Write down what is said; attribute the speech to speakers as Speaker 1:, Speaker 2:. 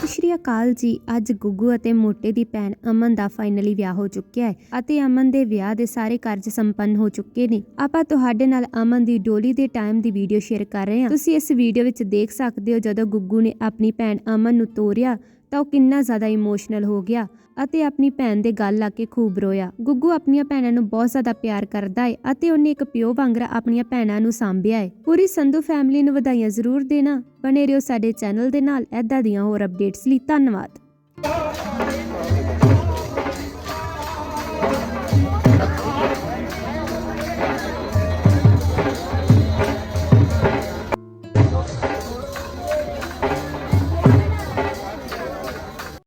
Speaker 1: ਸਤਿ ਸ੍ਰੀ ਅਕਾਲ ਜੀ। ਅੱਜ ਗੁੱਗੂ ਅਤੇ ਮੋਟੇ ਦੀ ਭੈਣ ਅਮਨ ਦਾ ਫਾਈਨਲੀ ਵਿਆਹ ਹੋ ਚੁੱਕਿਆ ਹੈ ਅਤੇ ਅਮਨ ਦੇ ਵਿਆਹ ਦੇ ਸਾਰੇ ਕਾਰਜ ਸੰਪੰਨ ਹੋ ਚੁੱਕੇ ਨੇ। ਆਪਾਂ ਤੁਹਾਡੇ ਨਾਲ ਅਮਨ ਦੀ ਡੋਲੀ ਦੇ ਟਾਈਮ ਦੀ ਵੀਡੀਓ ਸ਼ੇਅਰ ਕਰ ਰਹੇ ਹਾਂ। ਤੁਸੀਂ ਇਸ ਵੀਡੀਓ ਵਿੱਚ ਦੇਖ ਸਕਦੇ ਹੋ ਜਦੋਂ ਗੁੱਗੂ ਨੇ ਆਪਣੀ ਭੈਣ ਅਮਨ ਨੂੰ ਤੋਰਿਆ ਤਾਂ ਉਹ ਕਿੰਨਾ ਜ਼ਿਆਦਾ ਇਮੋਸ਼ਨਲ ਹੋ ਗਿਆ ਅਤੇ ਆਪਣੀ ਭੈਣ ਦੇ ਗੱਲ ਲਾ ਕੇ ਖੂਬ ਰੋਇਆ। ਗੁੱਗੂ ਆਪਣੀਆਂ ਭੈਣਾਂ ਨੂੰ ਬਹੁਤ ਜ਼ਿਆਦਾ ਪਿਆਰ ਕਰਦਾ ਹੈ ਅਤੇ ਉਹਨੇ ਇੱਕ ਪਿਓ ਵਾਂਗਰਾ ਆਪਣੀਆਂ ਭੈਣਾਂ ਨੂੰ ਸਾਂਭਿਆ ਹੈ ਪੂਰੀ ਸੰਧੂ ਫੈਮਿਲੀ ਨੂੰ ਵਧਾਈਆਂ ਜ਼ਰੂਰ ਦੇਣਾ। ਬਣੇ ਰਹੋ ਸਾਡੇ ਚੈਨਲ ਦੇ ਨਾਲ ਐਦਾਂ ਦੀਆਂ ਹੋਰ ਅਪਡੇਟਸ ਲਈ ਧੰਨਵਾਦ।